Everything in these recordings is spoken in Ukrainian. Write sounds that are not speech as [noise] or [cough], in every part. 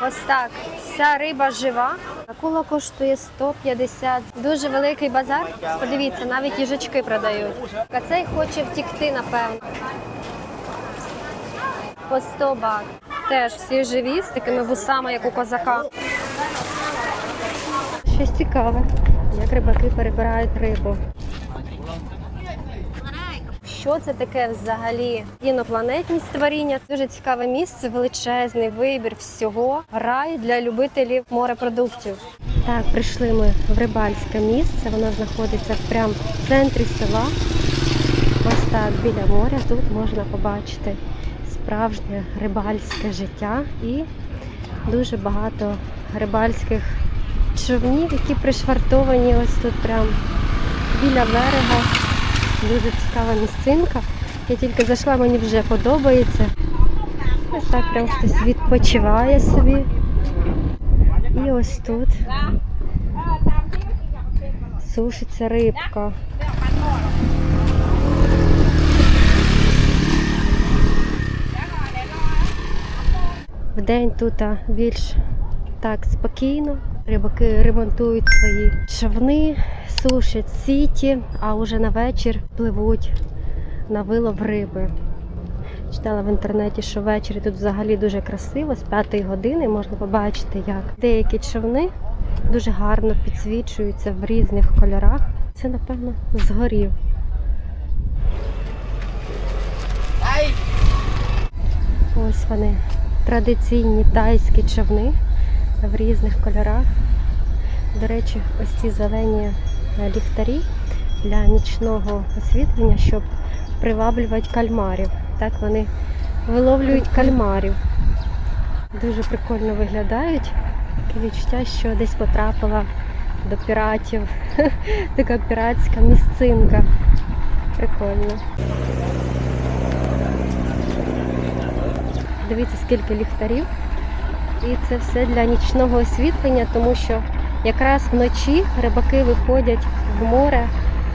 Ось так. Вся риба жива. Акула коштує 150. Дуже великий базар. Подивіться, навіть їжачки продають. А цей хоче втікти, напевно. По 100 бат. Теж всі живі, з такими вусами, як у козака. Щось цікаве, як рибаки перебирають рибу. Що це таке взагалі? Інопланетні створіння. Дуже цікаве місце, величезний вибір всього. Рай для любителів морепродуктів. Так, прийшли ми в рибальське місце. Воно знаходиться прямо в центрі села. Ось так, біля моря. Тут можна побачити справжнє рибальське життя і дуже багато рибальських човнів, які пришвартовані ось тут прямо біля берега. Дуже цікава місцинка. Я тільки зайшла, мені вже подобається. Ось так прям хтось відпочиває собі. І ось тут сушиться рибка. Вдень тут більш так спокійно. Рибаки ремонтують свої човни, сушать сіті, а уже на вечір пливуть на вилов риби. Читала в інтернеті, що ввечері тут взагалі дуже красиво, з п'ятої години можна побачити, як деякі човни дуже гарно підсвічуються в різних кольорах. Це, напевно, згорів. Ось вони традиційні тайські човни в різних кольорах. До речі, ось ці зелені ліхтарі для нічного освітлення, щоб приваблювати кальмарів. Так вони виловлюють кальмарів. Дуже прикольно виглядають. Таке відчуття, що десь потрапила до піратів. [laughs] Така піратська місцинка. Прикольно. Дивіться, скільки ліхтарів. І це все для нічного освітлення, тому що якраз вночі рибаки виходять в море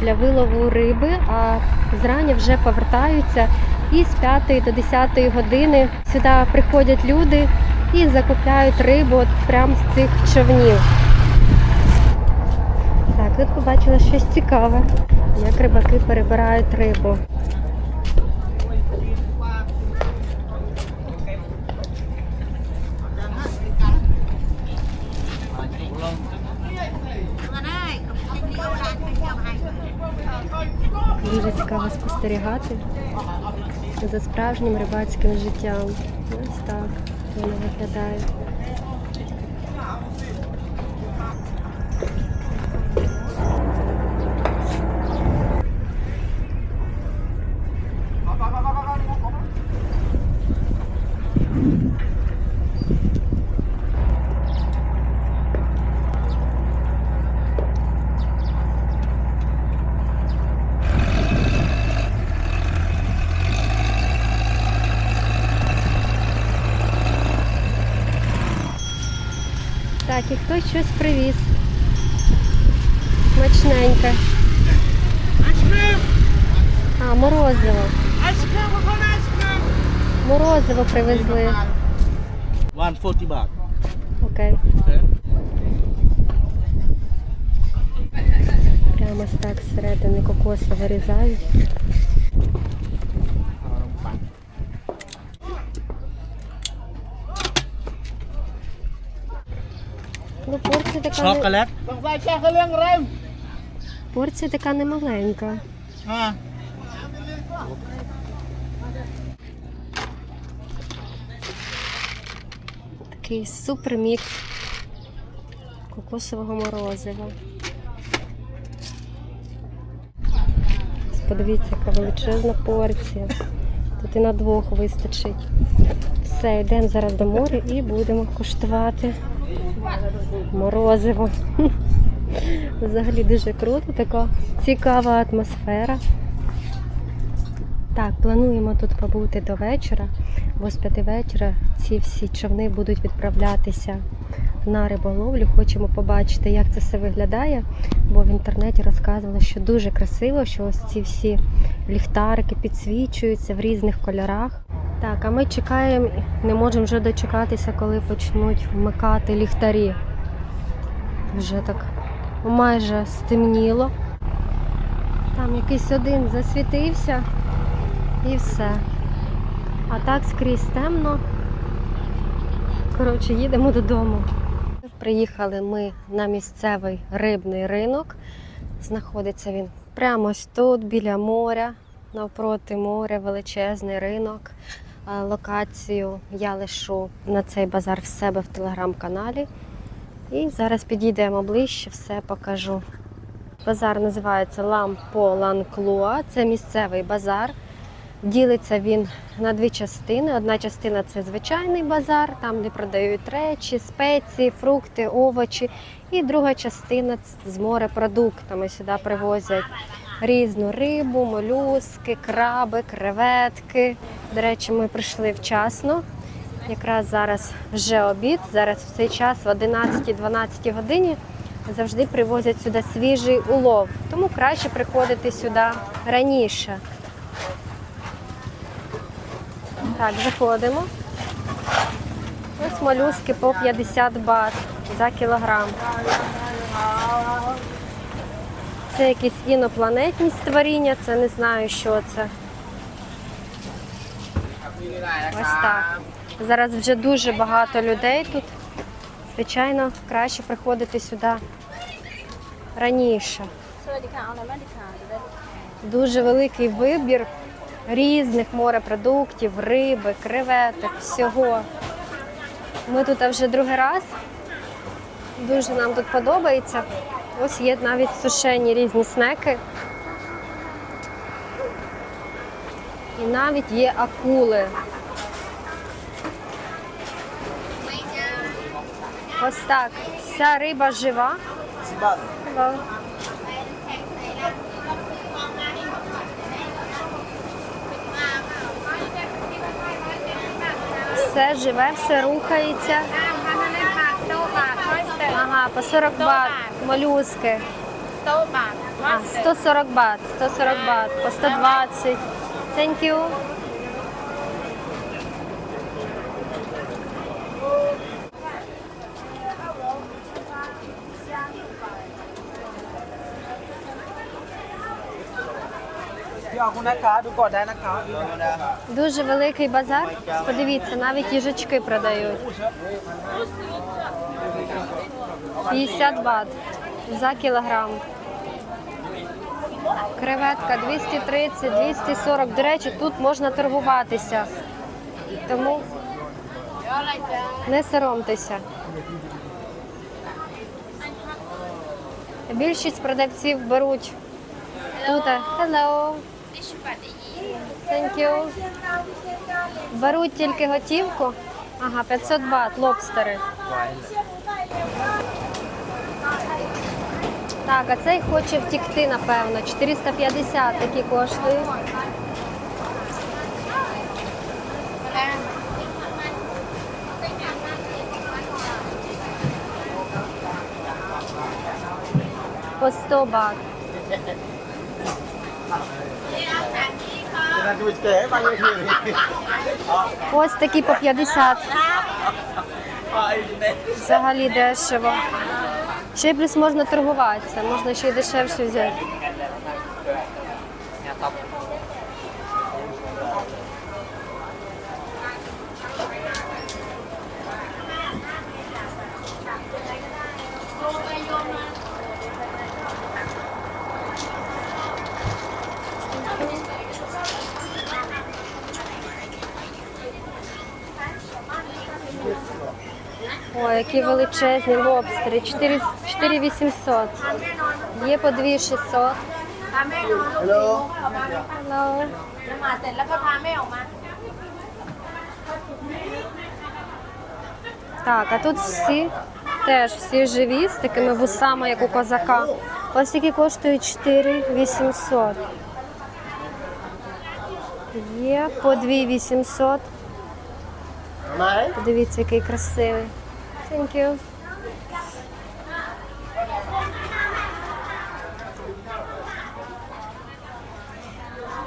для вилову риби, а зрані вже повертаються. І з 5 до 10 години сюди приходять люди і закупляють рибу от прямо з цих човнів. Так, тут побачила щось цікаве, як рибаки перебирають рибу. Дуже цікаво спостерігати за справжнім рибацьким життям. Ось так воно виглядає. Так, і хтось щось привіз. Смачненьке. А, морозиво. Морозиво привезли. 140 baht. Окей. Прямо так зсередини кокоса вирізають. Ну, порція така, не... Порція така немаленька. Ha. Такий супер мікс кокосового морозива. Подивіться, яка величезна порція. Тут і на двох вистачить. Все, йдемо зараз до моря і будемо куштувати морозиво. [laughs] Взагалі дуже круто, така цікава атмосфера. Так, плануємо тут побути до вечора, бо з п'яти вечора ці всі човни будуть відправлятися на риболовлю. Хочемо побачити, як це все виглядає, бо в інтернеті розказували, що дуже красиво, що ось ці всі ліхтарики підсвічуються в різних кольорах. Так, а ми чекаємо, не можемо вже дочекатися, коли почнуть вмикати ліхтарі. Вже так майже стемніло. Там якийсь один засвітився і все. А так скрізь темно. Коротше, їдемо додому. Приїхали ми на місцевий рибний ринок. Знаходиться він прямо ось тут, біля моря, навпроти моря, величезний ринок. Локацію я лишу на цей базар в себе в телеграм-каналі. І зараз підійдемо ближче, все покажу. Базар називається Лампо Ланклуа. Це місцевий базар. Ділиться він на дві частини. Одна частина це звичайний базар, там де продають речі, спеції, фрукти, овочі. І друга частина з морепродуктами. Сюди привозять різну рибу, молюски, краби, креветки. До речі, ми прийшли вчасно. Якраз зараз вже обід. Зараз в цей час, в 11-12 годині, завжди привозять сюди свіжий улов. Тому краще приходити сюди раніше. Так, заходимо. Ось молюски по 50 бат за кілограм. Це якісь інопланетні створіння, це не знаю, що це. Ось так. Зараз вже дуже багато людей тут. Звичайно, краще приходити сюди раніше. Дуже великий вибір різних морепродуктів, риби, креветок, всього. Ми тут вже другий раз. Дуже нам тут подобається. Ось є навіть сушені різні снеки. І навіть є акули. Ось так. Вся риба жива. Hello. Все живе, все рухається. Ага, по 40 бат. Молюски. А, 140 бат, 140 бат, по 120. Thank you. Дуже великий базар. Подивіться, навіть їжачки продають. 50 бат за кілограм. Креветка 230, 240. До речі, тут можна торгуватися. Тому не соромтеся. Більшість продавців беруть тут. Hello. Thank you. Беруть тільки готівку. Ага, 500 бат, лобстери. Так, а цей хоче втікти, напевно. 450 такі коштують. По 100 бат. Ось такі по 50. Взагалі дешево. Ще й плюс можна торгуватися, можна ще й дешевше взяти. такі величезні лобстери, 4800. Є по 2600. Hello. Hello. Так, а тут всі теж всі живі з такими вусами, як у козака. Ось такі коштують 4800. Є по 2800. Подивіться, який красивий. Thank you.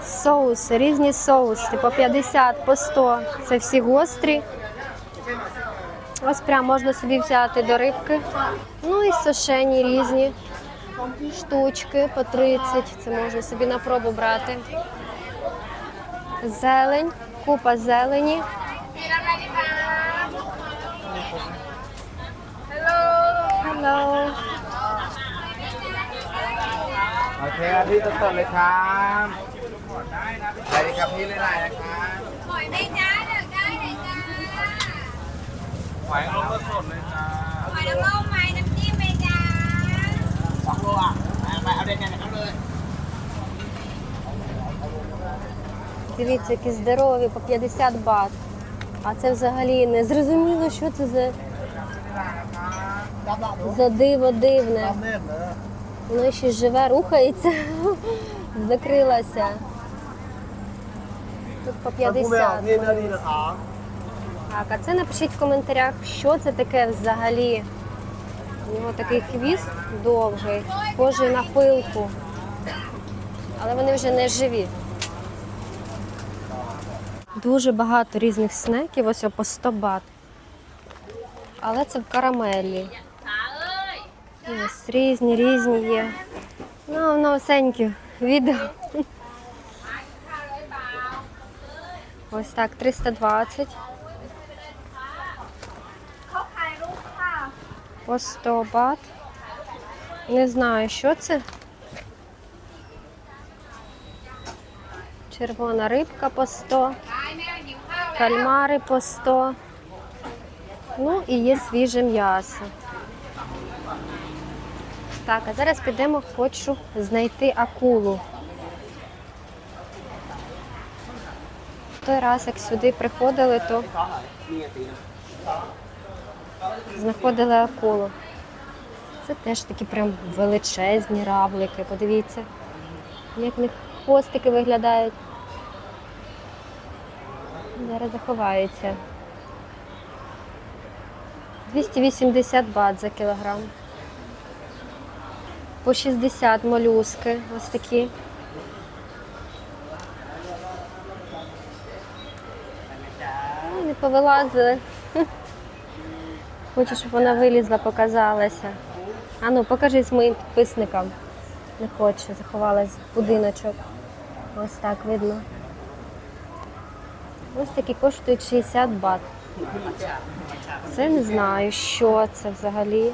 Соуси, різні соуси, по 50, по 100. Це всі гострі. Ось прям можна собі взяти до рибки. Ну і сушені різні штучки по 30. Це можна собі на пробу брати. Зелень, купа зелені. Hello. โอเคครับพี่สดๆเลยครับได้เลยครับพี่เลยได้นะครับ หอยไม่จ้าเด็กได้เลยจ้า หอยลงสดๆเลยจ้า หอยน้ำเล่าไม้น้ำจิ้มไหมจ้า สองโลอ่ะไปเอาเด็ดๆเอาเลย Дивіться, які здорові по 50 бат. А це взагалі не зрозуміло, що це за, за диво дивне. Воно ще живе, рухається, закрилася. Тут по 50. Так, а це напишіть в коментарях, що це таке взагалі. У нього такий хвіст довгий, схожий на пилку. Але вони вже не живі. Дуже багато різних снеків, ось по 100 бат. Але це в карамелі. Ось різні, різні є. Ну, новосенькі відео. Ось так, 320. По 100 бат. Не знаю, що це. Червона рибка по 100, кальмари по 100. Ну і є свіже м'ясо. Так, а зараз підемо, хочу знайти акулу. Той раз, як сюди приходили, то знаходили акулу. Це теж такі прям величезні равлики. Подивіться, як в них хвостики виглядають. Зараз заховаються. 280 бат за кілограм. По 60 молюски. Ось такі. Не повилазили. Хочу, щоб вона вилізла, показалася. А ну, покажись моїм підписникам. Не хоче, заховалась в будиночок. Ось так видно. Ось такі коштують 60 бат. Це не знаю, що це взагалі.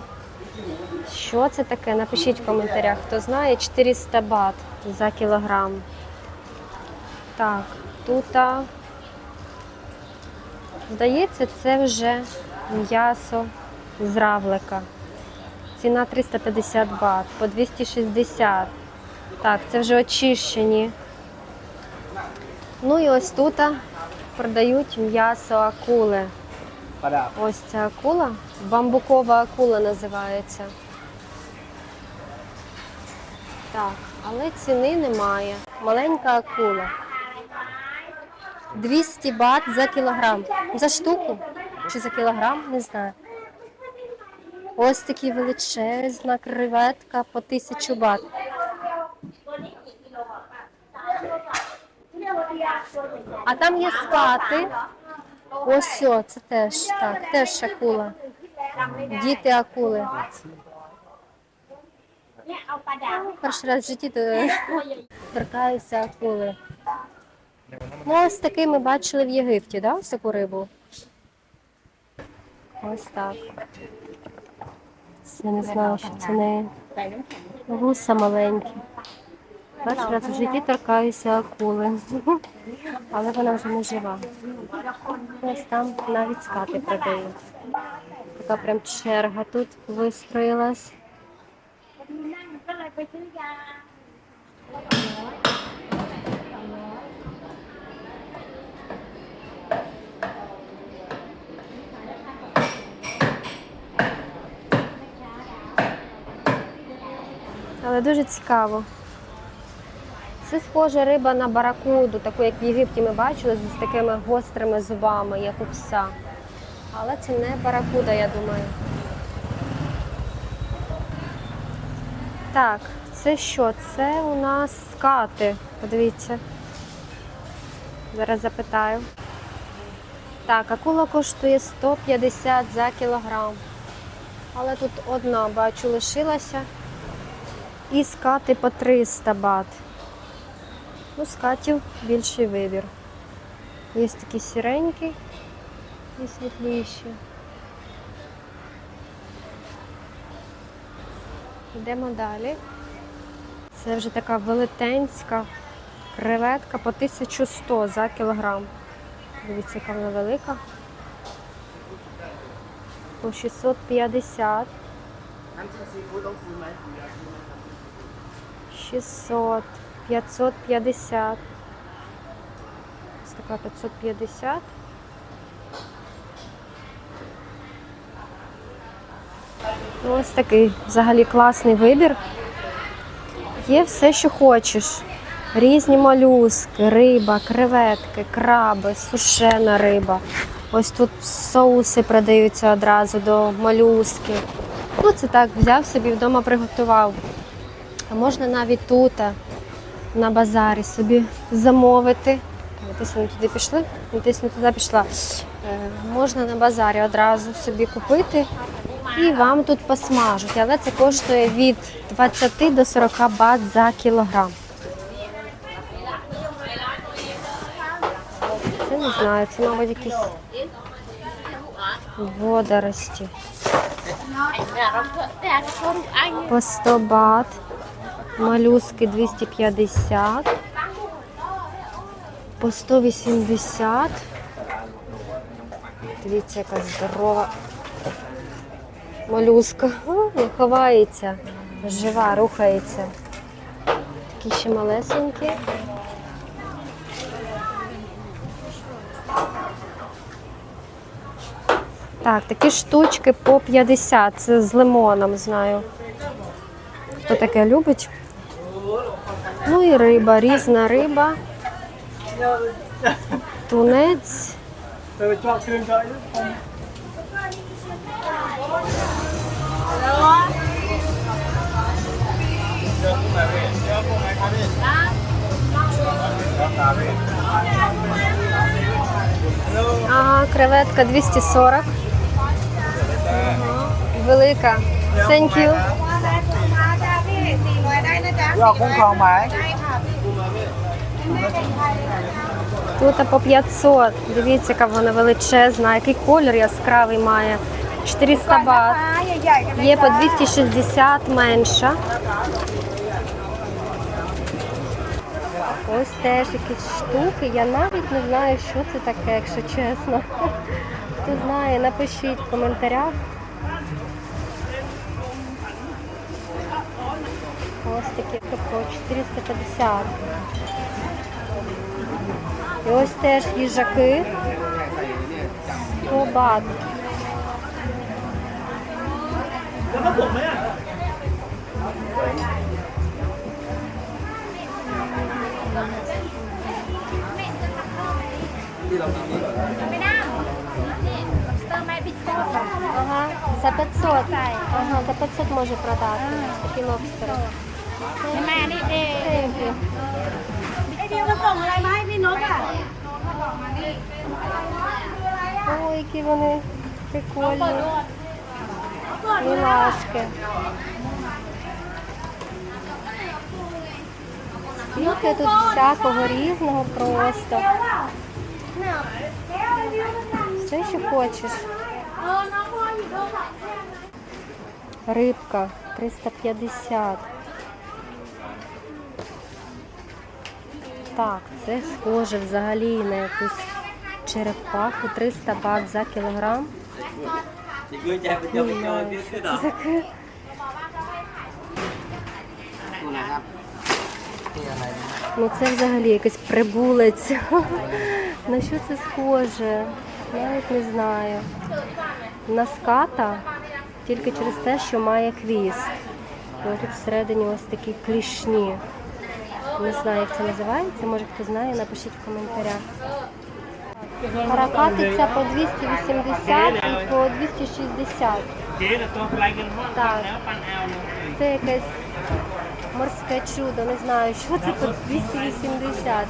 Що це таке? Напишіть в коментарях, хто знає 400 бат за кілограм. Так, тут, здається, це вже м'ясо з равлика. Ціна 350 бат, по 260. Так, це вже очищені. Ну і ось тут продають м'ясо акули. Ось ця акула. Бамбукова акула називається. Так, але ціни немає. Маленька акула. 200 бат за кілограм. За штуку чи за кілограм, не знаю. Ось такі величезна креветка по 1000 бат. А там є скати. Ось о, це теж так, теж акула. Діти акули. Перший раз в житті то торкаюся акули. Ну, ось такий ми бачили в Єгипті, да? Таку рибу. Ось так. Я не знала, що це не гуса маленькі. Перший раз в житті торкаюся акули. [laughs] Але вона вже не жива. Ось там навіть скати продають. Така прям черга тут вистроїлась. นั่งก็เลยไปซื้อยา Але дуже цікаво. Це схожа риба на баракуду, таку, як в Єгипті ми бачили, з такими гострими зубами, як у пса. Але це не баракуда, я думаю. Так, це що? Це у нас скати. Подивіться. Зараз запитаю. Так, акула коштує 150 за кілограм. Але тут одна, бачу, лишилася. І скати по 300 бат. Ну, скатів більший вибір. Є такі сіренькі і світліші. Йдемо далі. Це вже така велетенська креветка по 1100 за кілограм. Дивіться, яка вона велика. По 650. 600, 550. Ось така 550. Ось такий взагалі класний вибір. Є все, що хочеш. Різні молюски, риба, креветки, краби, сушена риба. Ось тут соуси продаються одразу до молюски. Ну, це так, взяв собі вдома приготував. А можна навіть тут, на базарі, собі замовити. Десь туди пішли, десь туди пішла. Е, можна на базарі одразу собі купити і вам тут посмажуть. Але це коштує від 20 до 40 бат за кілограм. Це не знаю, це, мабуть, якісь водорості. По 100 бат. Малюски 250. По 180. Дивіться, яка здорова молюска. Ховається. Жива, рухається. Такі ще малесенькі. Так, такі штучки по 50. Це з лимоном, знаю. Хто таке любить? Ну і риба, різна риба. Тунець. Ага, креветка 240. Велика. Thank you. ยอดคุ้มครองไหม Тут по 500. Дивіться, яка вона величезна, який колір яскравий має. 400 бат. Є по 260 менша. Ось теж якісь штуки. Я навіть не знаю, що це таке, якщо чесно. Хто знає, напишіть в коментарях. Ось такі по 450. І ось теж їжаки. 100 бат. Ага, за 500. Ага, за 500 може продати. Такі лобстери. Thank you. ไอเดียวมันส่งอะไรมาให้พี่นกอ่ะ Ой, які вони прикольні. Мілашки. Скільки тут всякого різного просто. Все, що хочеш. Рибка 350. Так, це схоже взагалі на якусь черепаху 300 бат за кілограм. Знаю, це Ну це взагалі якийсь прибулець. [laughs] На що це схоже? Навіть не знаю. На ската тільки через те, що має хвіст. І тут всередині ось такі клішні. Не знаю, як це називається. Може хто знає, напишіть в коментарях. Каракатиця по 280 і по 260. Так. Це якесь морське чудо, не знаю, що це по 280.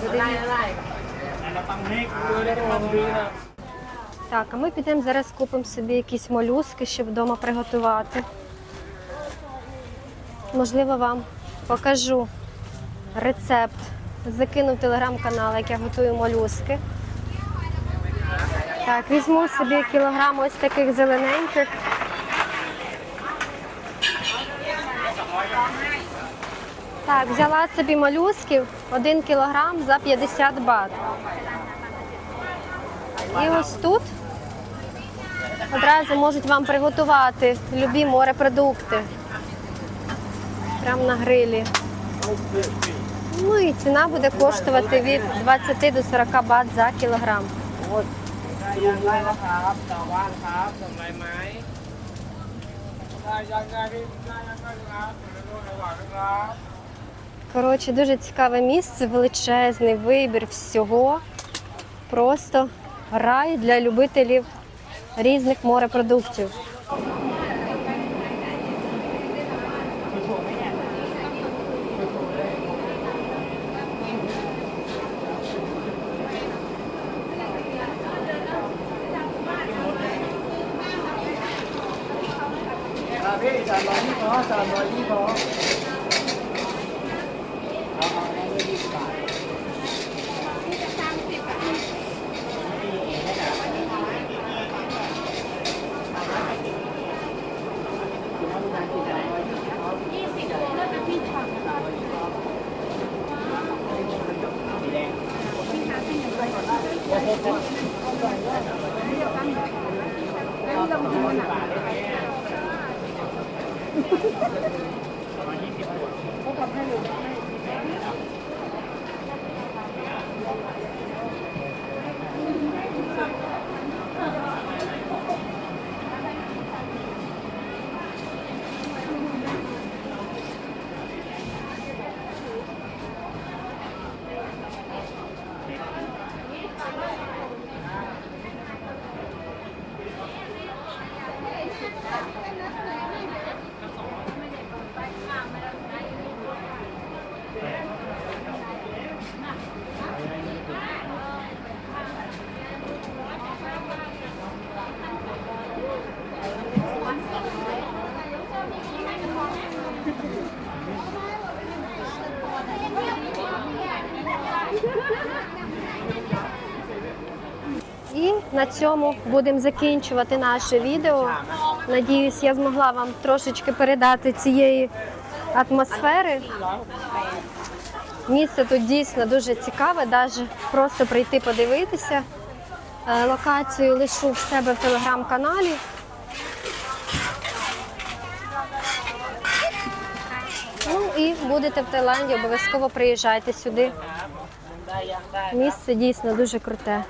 Подивіться. Так, а ми підемо зараз купимо собі якісь молюски, щоб вдома приготувати. Можливо, вам покажу рецепт. Закину в телеграм-канал, як я готую молюски. Так, візьму собі кілограм ось таких зелененьких. Так, взяла собі молюсків 1 кілограм за 50 бат. І ось тут одразу можуть вам приготувати любі морепродукти. Прямо на грилі. Ну і ціна буде коштувати від 20 до 40 бат за кілограм. ยั Коротше, дуже цікаве місце, величезний вибір всього. Просто рай для любителів різних морепродуктів. ลงทุนอะเขาทำให้เลย на цьому будемо закінчувати наше відео. Надіюсь, я змогла вам трошечки передати цієї атмосфери. Місце тут дійсно дуже цікаве, навіть просто прийти подивитися. Е, Локацію лишу в себе в телеграм-каналі. Ну і будете в Таїланді, обов'язково приїжджайте сюди. Місце дійсно дуже круте.